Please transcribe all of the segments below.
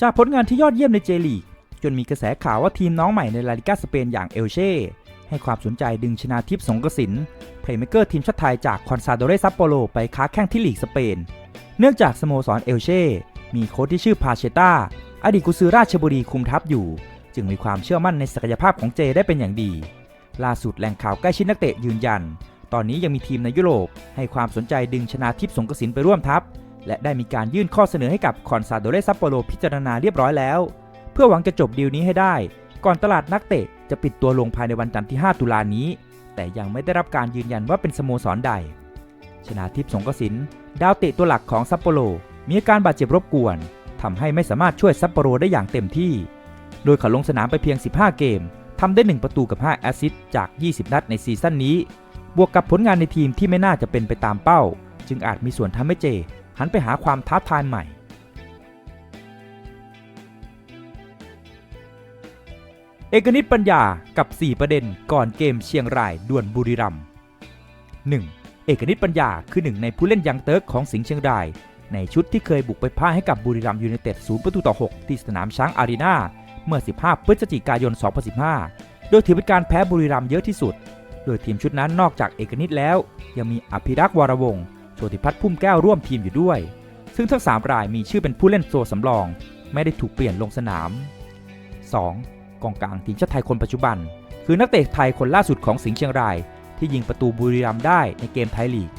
จากผลงานที่ยอดเยี่ยมในเจลีกจนมีกระแสข่าวว่าทีมน้องใหม่ในลาลิกาสเปนอย่างเอลเช่ให้ความสนใจดึงชนาทิพย์สงกระสินเพลย์เมเกอร์ทีมชาติไทยจากคอนซาโดเรซัปโปโรไปค้าแข่งที่ลีกสเปน เนื่องจากสโมสรเอลเช่ มีโค้ชที่ชื่อพาเชตาอดีตกุซือราชบุรีคุมทัพอยู่ จึงมีความเชื่อมั่นในศักยภาพของเจได้เป็นอย่างดี ล่าสุดแหล่งข่าวใกล้ชิดนักเตะยืนยัน ตอนนี้ยังมีทีมในยุโรป ให้ความสนใจดึงชนาทิพย์สงกระสินไปร่วมทัพ และได้มีการยื่นข้อเสนอให้กับคอนซาโดเรซัปโปโรพิจารณาเรียบร้อยแล้ว เพื่อหวังจะจบดีลนี้ให้ได้ ก่อนตลาดนักเตะจะปิดตัวลงภายในวันจันทร์ที่ 5 ตุลานี้ แต่ยังไม่ได้รับการยืนยันว่าเป็นสโมสรใด ชนาทิพย์สงกสินดาวเตะตัวหลักของซัปโปโรมีอาการบาดเจ็บรบกวนทำให้ไม่สามารถช่วยซัปโปโรได้อย่างเต็มที่ โดยเขาลงสนามไปเพียง 15 เกมทำได้ 1 ประตูกับ 5 แอสซิสต์จาก 20 นัดในซีซั่นนี้ บวกกับผลงานในทีมที่ไม่น่าจะเป็นไปตามเป้า จึงอาจมีส่วนทำให้เจ หันไปหาความท้าทายใหม่ เอกนิตปัญญากับ 4 ประเด็นก่อนเกมเชียงรายดวลบุรีรัมย์ 1. เอกนิตปัญญาคือหนึ่งในผู้เล่นยังเติร์กของสิงห์เชียงราย ในชุดที่เคยบุกไปพ่ายให้กับบุรีรัมย์ยูไนเต็ด0ประตูต่อ 6 ที่สนามช้างอารีนาเมื่อ 15 พฤศจิกายน 2015 โดยถือเป็นการแพ้บุรีรัมย์เยอะที่สุด โดยทีมชุดนั้นนอกจากเอกนิตแล้ว ยังมีอภิรักษ์วรวงศ์ โชติพัฒน์พุ่มแก้วร่วมทีมอยู่ด้วย ซึ่งทั้ง 3 รายมีชื่อเป็นผู้เล่นตัวสำรอง ไม่ได้ถูกเปลี่ยนลงสนาม 2. กองกลางทีมชาติไทยคนปัจจุบัน คือนักเตะไทยคนล่าสุดของสิงห์เชียงราย ที่ยิงประตูบุรีรัมย์ได้ในเกมไทยลีก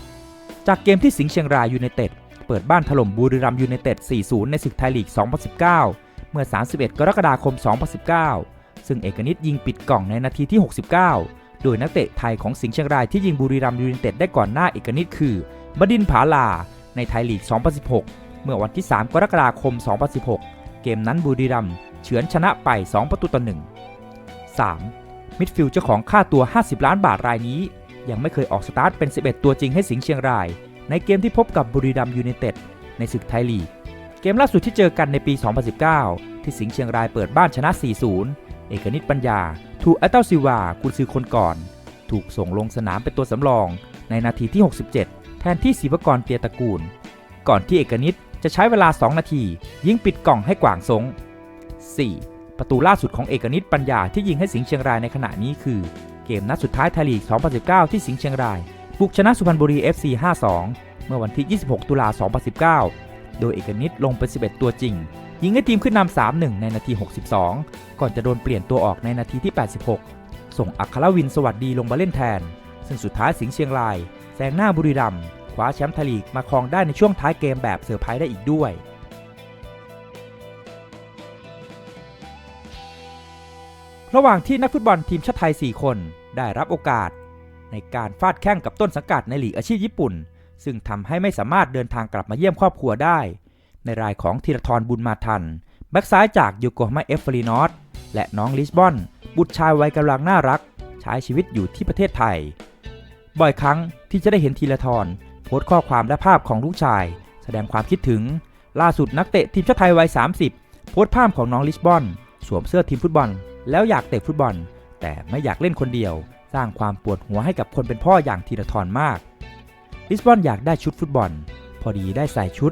จากเกมที่สิงห์เชียงรายยูไนเต็ดเปิดบ้านถล่มบุรีรัมย์ยูไนเต็ด 4-0 ในศึกไทยลีก 2019 เมื่อ 31 กรกฎาคม 2019 ซึ่งเอกนิตยิงปิดกล่องในนาทีที่ 69 โดยนักเตะไทยของสิงห์เชียงรายที่ยิงบุรีรัมย์ยูไนเต็ดได้ก่อนหน้าเอกนิตคือบดินผาลา ในไทยลีก 2016 เมื่อวันที่ 3 กรกฎาคม 2016 เกมนั้นบุรีรัมย์เฉือนชนะไป 2 ประตูต่อ 1 3. มิดฟิลด์เจ้าของค่าตัว 50 ล้านบาทรายนี้ ยังไม่เคยออกสตาร์ทเป็น 11 ตัวจริงให้สิงห์เชียงราย ในเกมที่พบกับบุรีรัมย์ยูไนเต็ดในศึกไทยลีก เกมล่าสุดที่เจอกันในปี 2019 ที่สิงห์เชียงรายเปิดบ้านชนะ 4-0 เอกนิตปัญญา ถูกอัตเตลซิวากุนซือคนก่อน ถูกส่งลงสนามเป็นตัวสำรอง ในนาทีที่ 67 แทนที่ศิวกรเตียตระกูล ก่อนที่เอกนิตจะใช้เวลา 2 นาที ยิงปิดกล่องให้กวางซง 4. ประตูล่าสุดของเอกนิตปัญญาที่ยิงให้สิงห์เชียงรายในขณะนี้คือ เกมนัดสุดท้ายไทยลีก 2019 ที่สิงห์เชียงรายบุกชนะสุพรรณบุรี FC 5-2 เมื่อวันที่ 26 ตุลา 2019 โดยเอกนิตลงเป็น 11 ตัวจริง ยิงให้ทีมขึ้นนำ3-1 ในนาที 62 ก่อนจะโดนเปลี่ยนตัวออกในนาทีที่ 86 ส่งอัครวินสวัสดีลงมาเล่นแทน ซึ่งสุดท้ายสิงห์เชียงรายแซงหน้าบุรีรัมย์คว้าแชมป์ไทยลีกมาครองได้ในช่วงท้ายเกมแบบเซอร์ไพรส์ได้อีกด้วยระหว่างที่นักฟุตบอลทีมชาติไทย 4 คนได้รับโอกาส ในการฟาดแข้งกับต้นสังกัดในหลีกอาชีพญี่ปุ่น ซึ่งทำให้ไม่สามารถเดินทางกลับมาเยี่ยมครอบครัวได้ ในรายของธีรทรบุญมาทัน แบ็กซ้ายจากยูโกฮาม่าเอฟฟรีนอตและน้องลิสบอน บุตรชายวัยกำลังน่ารัก ใช้ชีวิตอยู่ที่ประเทศไทย บ่อยครั้งที่จะได้เห็นธีรทรโพสต์ข้อความและภาพของลูกชาย แสดงความคิดถึง ล่าสุดนักเตะทีมชาติไทยวัย 30 โพสต์ภาพของน้องลิสบอน สวมเสื้อทีมฟุตบอล แล้วอยากเตะฟุตบอล แต่ไม่อยากเล่นคนเดียว สร้างความปวดหัวให้กับคนเป็นพ่ออย่างธีรทรมาก ลิสบอนอยากได้ชุดฟุตบอล พอดีได้ใส่ชุด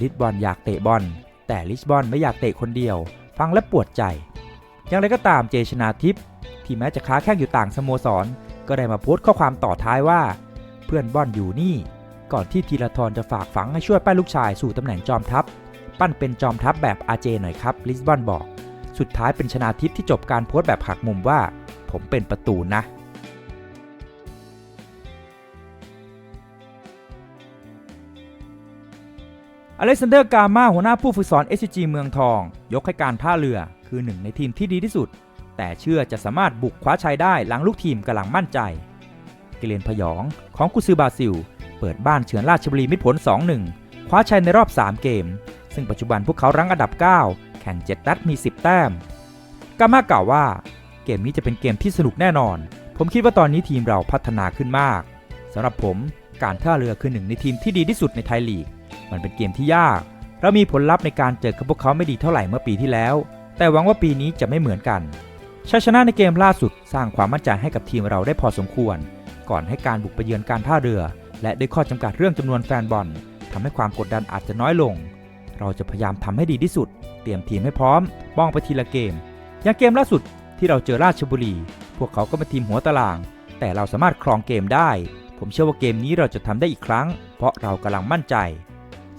ลิสบอนอยากเตะบอลแต่ลิสบอนไม่อยากเตะคนเดียว ฟังและปวดใจ อย่างไรก็ตามเจชนาทิพย์ที่แม้จะค้าแข่งอยู่ต่างสโมสร ก็ได้มาโพสต์ข้อความต่อท้ายว่า เพื่อนบอลอยู่นี่ ก่อนที่ธีรทรจะฝากฝังให้ช่วยป้ายลูกชายสู่ตำแหน่งจอมทัพ ปั้นเป็นจอมทัพแบบอาเจหน่อยครับลิสบอนบอก สุดท้ายเป็นชนาทิพย์ที่จบการโพสต์แบบหักมุมว่า ผมเป็นประตูนะ อเล็กซานเดอร์กามาหัวหน้าผู้ฝึกสอน SCG เมืองทอง ยกให้การท่าเรือคือหนึ่งในทีมที่ดีที่สุด แต่เชื่อจะสามารถบุกคว้าชัยได้หลังลูกทีมกำลังมั่นใจ เกเรนพยองของกุซือบาซิล เปิดบ้านเฉือนราชบุรีมิตรผล 2-1 คว้าชัยในรอบ 3 เกม ซึ่งปัจจุบันพวกเขารั้งอันดับ 9 แข่ง 7 นัดมี 10 แต้ม กามากล่าวว่า เกมนี้จะเป็นเกมที่สนุกแน่นอน ผมคิดว่าตอนนี้ทีมเราพัฒนาขึ้นมากสำหรับผมการท่าเรือคือหนึ่งในทีมที่ดีที่สุดในไทยลีก มันเป็นเกมที่ยาก เรามีผลลัพธ์ในการเจอกับพวกเขาไม่ดีเท่าไหร่เมื่อปีที่แล้ว แต่หวังว่าปีนี้จะไม่เหมือนกันชัยชนะในเกมล่าสุดสร้างความมั่นใจให้กับทีมเราได้พอสมควร ก่อนให้การบุกไปเยือนการท่าเรือ และด้วยข้อจำกัดเรื่องจำนวนแฟนบอลทำให้ความกดดันอาจจะน้อยลง เราจะพยายามทำให้ดีที่สุด เตรียมทีมให้พร้อมมองไปทีละเกม อย่างเกมล่าสุดที่เราเจอราชบุรี พวกเขาก็เป็นทีมหัวตาราง แต่เราสามารถครองเกมได้ ผมเชื่อว่าเกมนี้เราจะทำได้อีกครั้ง เพราะเรากำลังมั่นใจ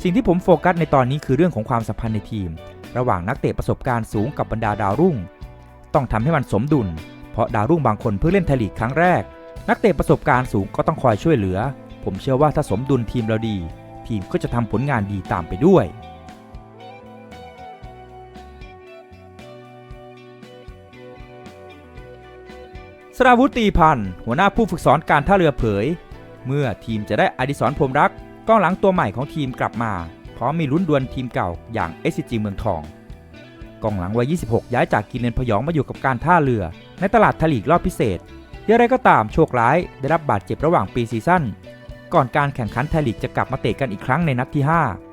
สิ่งที่ผมโฟกัสในตอนนี้คือเรื่องของความสัมพันธ์ในทีม ระหว่างนักเตะประสบการณ์สูงกับบรรดาดาวรุ่ง ต้องทำให้มันสมดุล เพราะดาวรุ่งบางคนเพิ่งเล่นไทยลีกครั้งแรก นักเตะประสบการณ์สูงก็ต้องคอยช่วยเหลือ ผมเชื่อว่าถ้าสมดุลทีมเราดี ทีมก็จะทำผลงานดีตามไปด้วยสราวุธตรีพันธ์หัวหน้าผู้ฝึกสอนการท่าเรือเผย เมื่อทีมจะได้อดิศรพรมรัก กองหลังตัวใหม่ของทีมกลับมา พร้อมมีลุ้นดวลทีมเก่าอย่าง SCG เมืองทองกองหลังวัย 26 ย้ายจากกินเลนพยองมาอยู่กับการท่าเรือ ในตลาดทลีกรอบพิเศษอย่างไรก็ตามโชคร้ายได้รับบาดเจ็บระหว่างปีซีซั่นก่อนการแข่งขันไทยลีกจะกลับมาเตะกันอีกครั้งในนัดที่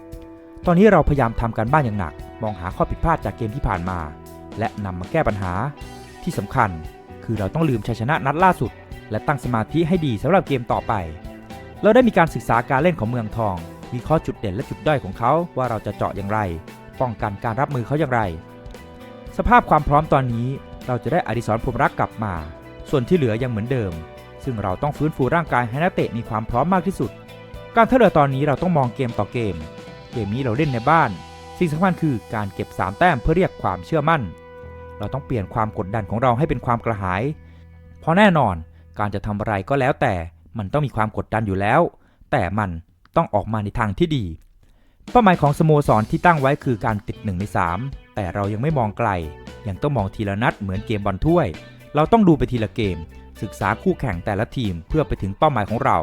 5 ตอนนี้เราพยายามทำการบ้านอย่างหนัก มองหาข้อผิดพลาดจากเกมที่ผ่านมา และนำมาแก้ปัญหา ที่สำคัญ คือเราต้องลืมชัยชนะนัดล่าสุด และตั้งสมาธิให้ดีสำหรับเกมต่อไป เราได้มีการศึกษาการเล่นของเมืองทอง วิเคราะห์จุดเด่นและจุดด้อยของเขาว่าเราจะเจาะอย่างไร ป้องกันการรับมือเขาอย่างไร สภาพความพร้อมตอนนี้ เราจะได้อดิศรพรหมรักกลับมา ส่วนที่เหลือยังเหมือนเดิม ซึ่งเราต้องฟื้นฟูร่างกายให้นักเตะมีความพร้อมมากที่สุด การท่าเรือตอนนี้เราต้องมองเกมต่อเกม เกมนี้เราเล่นในบ้าน สิ่งสำคัญคือการเก็บ3แต้มเพื่อเรียกความเชื่อมั่น เราต้องเปลี่ยนความกดดันของเราให้เป็นความกระหาย เพราะแน่นอนการจะทำอะไรก็แล้วแต่ มันต้องมีความกดดันอยู่แล้ว แต่มันต้องออกมาในทางที่ดี เป้าหมายของสโมสรที่ตั้งไว้คือการติด1ใน3 แต่เรายังไม่มองไกล ยังต้องมองทีละนัดเหมือนเกมบอลถ้วย เราต้องดูไปทีละเกม ศึกษาคู่แข่งแต่ละทีมเพื่อไปถึงเป้าหมายของเรา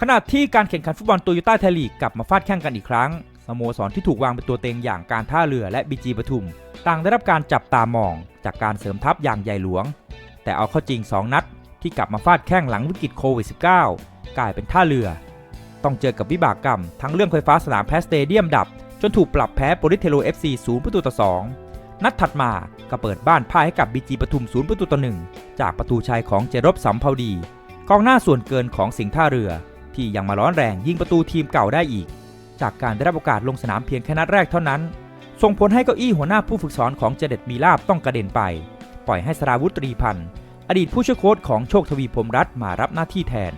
ขณะที่การแข่งขันฟุตบอลโตโยต้าไทยลีกกลับมาฟาดแข่งกันอีกครั้ง สโมสรที่ถูกวางเป็นตัวเต็งอย่างการท่าเรือและบีจีปทุม ต่างได้รับการจับตามองจากการเสริมทัพอย่างใหญ่หลวง แต่เอาเข้าจริง 2 นัดที่กลับมาฟาดแข้งหลังวิกฤตโควิด -19 กลายเป็นท่าเรือ ต้องเจอกับวิบากกรรม ทั้งเรื่องไฟฟ้าสนามแพสเตเดียมดับ จนถูกปรับแพ้โปริเทโล FC 0 ประตูต่อ 2 นัดถัดมาก็เปิดบ้านพ่ายให้กับบีจีปทุม 0 ประตูต่อ 1 จากประตูชัยของเจรบสัมภาวดีกองหน้าส่วนเกินของสิงห์ท่าเรือ ที่ยังมาร้อนแรงยิงประตูทีมเก่าได้อีก จากการได้รับโอกาสลงสนามเพียงแค่นัดแรกเท่านั้น ส่งผลให้เก้าอี้หัวหน้าผู้ฝึกสอนของเจเด็ดมีลาบต้องกระเด็นไป ปล่อยให้สราวุธตรีพันธ์อดีตผู้ช่วยโค้ชของโชคทวีพรมรัตมารับหน้าที่แทน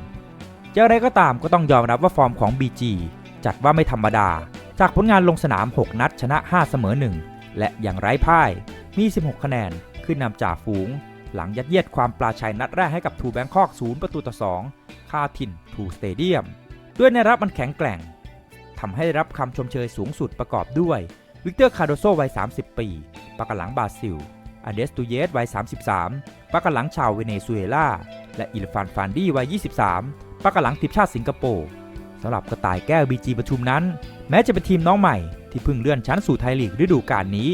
อย่างไรก็ตามก็ต้องยอมรับว่าฟอร์มของ BG จัดว่าไม่ธรรมดา จากผลงานลงสนาม 6 นัดชนะ 5 เสมอ 1 และอย่างไร้พ่ายมี 16 คะแนน ขึ้นนำจ่าฝูง หลังยัดเยียดความปลาชัยนัดแรกให้กับทูแบงคอก 0 ประตูต่อ 2คาทินทูสเตเดียม ด้วยในรับมันแข็งแกร่งทำให้ได้รับคำชมเชยสูงสุดประกอบด้วย วิกเตอร์ คาร์โดโซวัย 30 ปีปากหลังบราซิลอเดสตูเยสวัย 33ปากหลังชาวเวเนซุเอลา และอิลฟานฟานดี้วัย 23ปากหลังทีมชาติสิงคโปร์สำหรับกระต่ายแก้วบีจีปทุมนั้น แม้จะเป็นทีมน้องใหม่ที่เพิ่งเลื่อนชั้นสู่ไทยลีกฤดูกาลนี้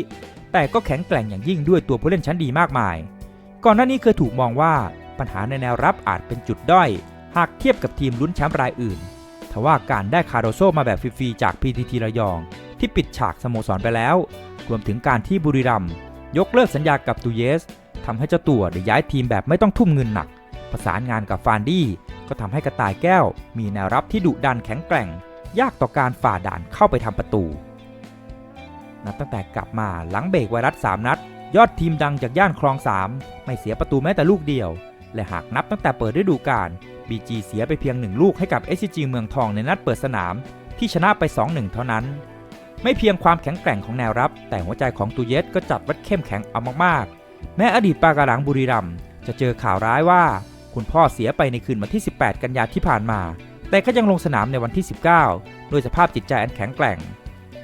แต่ก็แข็งแกร่งอย่างยิ่งด้วยตัวผู้เล่นชั้นดีมากมาย ก่อนหน้านี้เคยถูกมองว่าปัญหาในแนวรับอาจเป็นจุดด้อย หากเทียบกับทีมลุ้นแชมป์รายอื่นทว่าการได้คาร์โดโซมาแบบฟรีๆจาก PTT ระยอง ที่ปิดฉากสโมสรไปแล้ว รวมถึงการที่บุรีรัมย์ยกเลิกสัญญากับตูเยสทำให้เจ้าตัวได้ย้ายทีมแบบไม่ต้องทุ่มเงินหนัก ประสานงานกับฟานดี้ก็ทำให้กระต่ายแก้ว มีแนวรับที่ดุดันแข็งแกร่ง ยากต่อการฝ่าด่านเข้าไปทำประตู นับตั้งแต่กลับมาหลังเบรกไวรัส3นัด ยอดทีมดังจากย่านคลอง 3 ไม่เสียประตูแม้แต่ลูกเดียว และหากนับตั้งแต่เปิดฤดูกาล BG เสียไปเพียงหนึ่งลูกให้กับ SCG เมืองทองในนัดเปิดสนาม ที่ชนะไป 2-1 เท่านั้น ไม่เพียงความแข็งแกร่งของแนวรับ แต่หัวใจของตูเยสก็จัดวัดเข้มแข็งเอามากๆ แม้อดีตปากาหลังบุรีรัมจะเจอข่าวร้ายว่า คุณพ่อเสียไปในคืนวันที่ 18 กันยาที่ผ่านมา แต่ก็ยังลงสนามในวันที่ 19 ด้วยสภาพจิตใจอันแข็งแกร่ง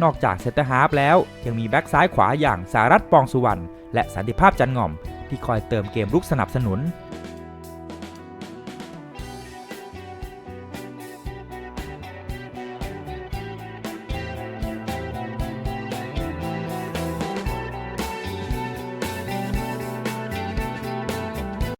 นอกจากเซนเตอร์ฮาร์ฟแล้วยังมีแบ็กซ้ายขวาอย่างสารัตปองสุวรรณและสันติภาพจันง่อม ที่คอยเติมเกมรุกสนับสนุน